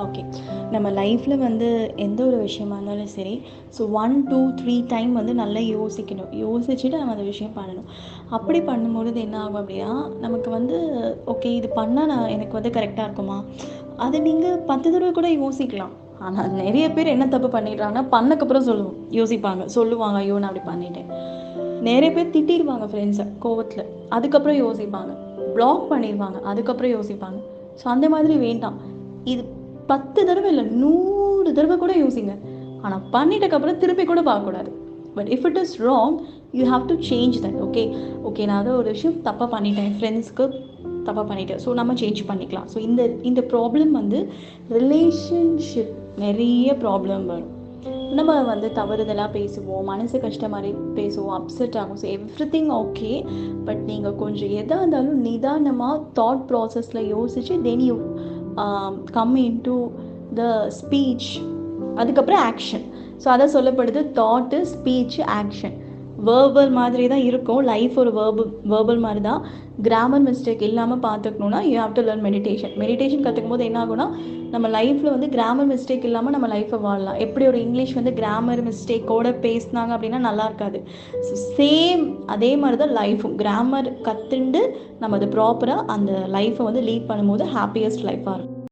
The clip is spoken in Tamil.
ஓகே நம்ம லைஃப்பில் வந்து எந்த ஒரு விஷயமா இருந்தாலும் சரி so one two three time வந்து நல்லா யோசிக்கணும். யோசிச்சுட்டு நம்ம அந்த விஷயம் பண்ணணும். அப்படி பண்ணும்பொழுது என்ன ஆகும் அப்படின்னா நமக்கு வந்து ஓகே இது பண்ணால் நான் எனக்கு வந்து கரெக்டாக இருக்குமா? அதை நீங்கள் பத்து தடவை கூட யோசிக்கலாம். ஆனால் நிறைய பேர் என்ன தப்பு பண்ணிடுறாங்கன்னா பண்ணக்கப்புறம் சொல்லுவோம். யோசிப்பாங்க. சொல்லுவாங்க ஐயோ நான் அப்படி பண்ணிட்டேன். நிறைய பேர் திட்டிடுவாங்க ஃப்ரெண்ட்ஸை கோவத்தில். அதுக்கப்புறம் யோசிப்பாங்க. ப்ளாக் பண்ணிடுவாங்க. அதுக்கப்புறம் யோசிப்பாங்க. ஸோ அந்த மாதிரி வேண்டாம். இது பத்து தடவை இல்லை நூறு தடவை கூட யோசிங்க. ஆனால் பண்ணிட்டக்கப்புறம் திருப்பி கூட பார்க்கக்கூடாது. But if it is wrong you have to change that okay okay நான் அதை ஒரு விஷயம் தப்பாக பண்ணிட்டேன். ஃப்ரெண்ட்ஸ்க்கு தப்பாக பண்ணிட்டேன். ஸோ நம்ம சேஞ்ச் பண்ணிக்கலாம். ஸோ இந்த இந்த ப்ராப்ளம் வந்து ரிலேஷன்ஷிப் நிறைய ப்ராப்ளம் வரும். நம்ம வந்து தவறுதலாக பேசுவோம் மனசு கஷ்டம் மாதிரி பேசுவோம் அப்செட் ஆகும். So every thing okay but நீங்கள் கொஞ்சம் எதாக இருந்தாலும் நிதானமாக தாட் ப்ராசஸில் யோசித்து then you come in to the speech அதுக்கப்புறம் ஆக்ஷன் ஸோ அதை சொல்லப்படுது தாட்டு ஸ்பீச் ஆக்ஷன் வேர்பல் மாதிரி தான் இருக்கும். லைஃப் ஒரு வேர்பு வேர்பல் மாதிரி தான். கிராமர் மிஸ்டேக் இல்லாமல் பார்த்துக்கணுன்னா you have to learn meditation meditation கற்றுக்கும் போது என்ன ஆகும்னா நம்ம லைஃப்பில் வந்து கிராமர் மிஸ்டேக் இல்லாமல் நம்ம லைஃப்பை வாழலாம். எப்படி ஒரு இங்கிலீஷ் வந்து கிராமர் மிஸ்டேக்கோட பேசினாங்க அப்படின்னா நல்லா இருக்காது. ஸோ சேம் அதே மாதிரி தான் லைஃப்பும் கிராமர் கற்றுண்டு நம்ம அது ப்ராப்பராக அந்த லைஃப்பை வந்து லீட் பண்ணும்போது ஹாப்பியஸ்ட் லைஃப்பாக இருக்கும்.